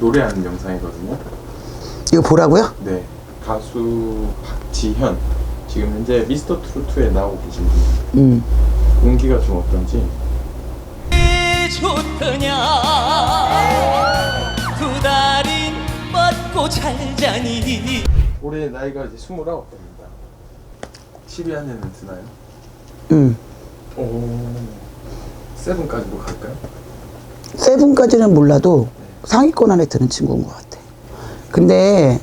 노래하는 영상이거든요. 이거 보라고요? 네. 가수 박지현. 지금 현재 미스터 트로트에 나오고 계신 분. 음. 공기가 좀 어떤지. 좋더냐 두 다리 뻗고 잘 자니 올해 나이가 이제 29입니다. 10위 안에는 드나요? 음. 오. 세븐까지도 갈까요? 세븐까지는 몰라도 상위권 안에 드는 친구인 것 같아. 근데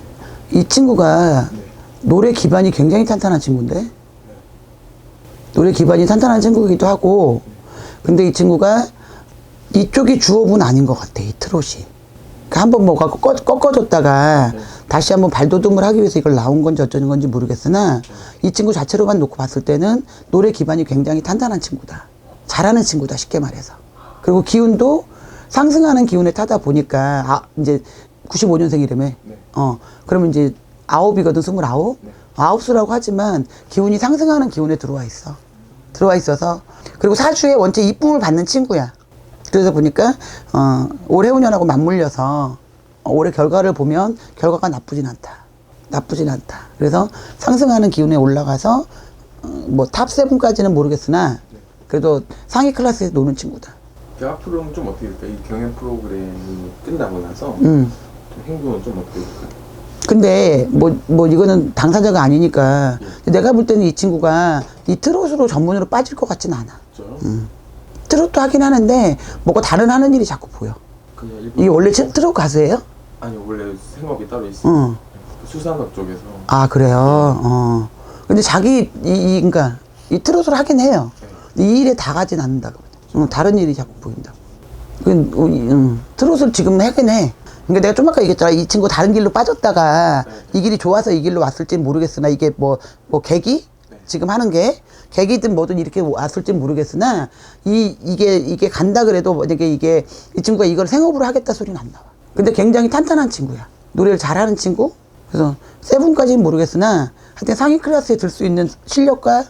이 친구가 네. 노래 기반이 굉장히 탄탄한 친구인데 노래 기반이 탄탄한 친구이기도 하고 근데 이 친구가 이쪽이 주업은 아닌 것 같아 이 트롯이 그러니까 한번 뭐 갖고 꺾- 꺾어줬다가 네. 다시 한번 발돋움을 하기 위해서 이걸 나온 건지 어쩌는 건지 모르겠으나 이 친구 자체로만 놓고 봤을 때는 노래 기반이 굉장히 탄탄한 친구다 잘하는 친구다 쉽게 말해서 그리고 기운도 상승하는 기운에 타다 보니까 아 이제 95년생이라며 네. 어 그러면 이제 아홉이거든 스물아홉? 네. 아홉 수라고 하지만 기운이 상승하는 기운에 들어와 있어. 들어와 있어서. 그리고 사주에 원체 이쁨을 받는 친구야. 그래서 보니까 어 올해운년하고 맞물려서 어, 올해 결과를 보면 결과가 나쁘진 않다. 나쁘진 않다. 그래서 상승하는 기운에 올라가서 어, 뭐탑 세븐까지는 모르겠으나 그래도 상위 클래스에 노는 친구다 그 앞으로는 좀 어떻게 될까요? 이 경연 프로그램이 끝나고 나서 음 좀 행동은 좀 어떻게 될까요? 근데 뭐, 뭐 이거는 당사자가 아니니까 내가 볼 때는 이 친구가 이 트롯으로 전문으로 빠질 것 같진 않아. 그죠? 트롯도 하긴 하는데 뭐가 다른 하는 일이 자꾸 보여. 그냥 일본 이게 원래 트- 트롯 가수예요? 아니 원래 생업이 따로 있어요. 응. 수산업 쪽에서 아 그래요. 어. 근데 자기 이, 이 그러니까 이 트롯을 하긴 해요. 이 일에 다 가진 않는다고. 응, 다른 일이 자꾸 보인다고. 그, 어, 이, 응. 트롯을 지금 하긴 해. 그러니까 내가 좀 아까 얘기했잖아. 이 친구 다른 길로 빠졌다가 이 길이 좋아서 이 길로 왔을지 모르겠으나 이게 뭐, 뭐 계기? 지금 하는 게 계기든 뭐든 이렇게 왔을지 모르겠으나 이, 이게, 이게 간다 그래도 만약에 이게 이 친구가 이걸 생업으로 하겠다 소리는 안 나와. 근데 굉장히 탄탄한 친구야. 노래를 잘하는 친구? 그래서 세븐까지는 모르겠으나 하여튼 상위 클래스에 들 수 있는 실력과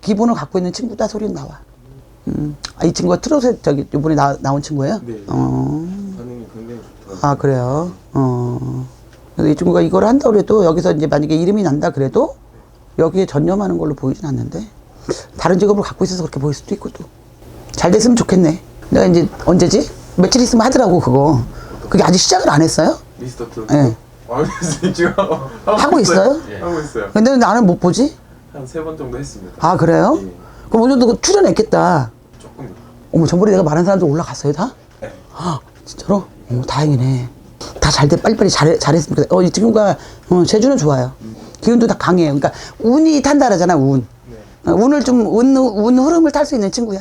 기본을 갖고 있는 친구다 소리는 나와. 음. 아, 이 친구가 트롯에 저기 이번에 나, 나온 친구예요? 네. 어. 반응이 굉장히 좋더라고요. 아, 그래요? 어. 그래서 이 친구가 이걸 한다 그래도 여기서 이제 만약에 이름이 난다 그래도 여기에 전념하는 걸로 보이진 않는데 다른 직업을 갖고 있어서 그렇게 보일 수도 있고 또. 잘 됐으면 좋겠네. 내가 이제 언제지? 며칠 있으면 하더라고, 그거. 그게 아직 시작을 안 했어요? 미스터 트로트. 네. 아, 지금 하고 있어요? 예. 하고 있어요. 근데 나는 못 보지? 한 세 번 정도 했습니다. 아, 그래요? 예. 그럼 어느 정도 그 출연했겠다. 어머, 전번에 내가 말한 사람들 올라갔어요, 다? 네. 아, 진짜로? 어, 다행이네. 다 잘 돼, 빨리빨리 잘, 잘했으면 좋겠다. 어, 이 친구가, 어, 제주는 좋아요. 기운도 다 강해요. 그러니까, 운이 탄다라잖아, 운. 네. 어, 운을 좀, 운, 운 흐름을 탈 수 있는 친구야.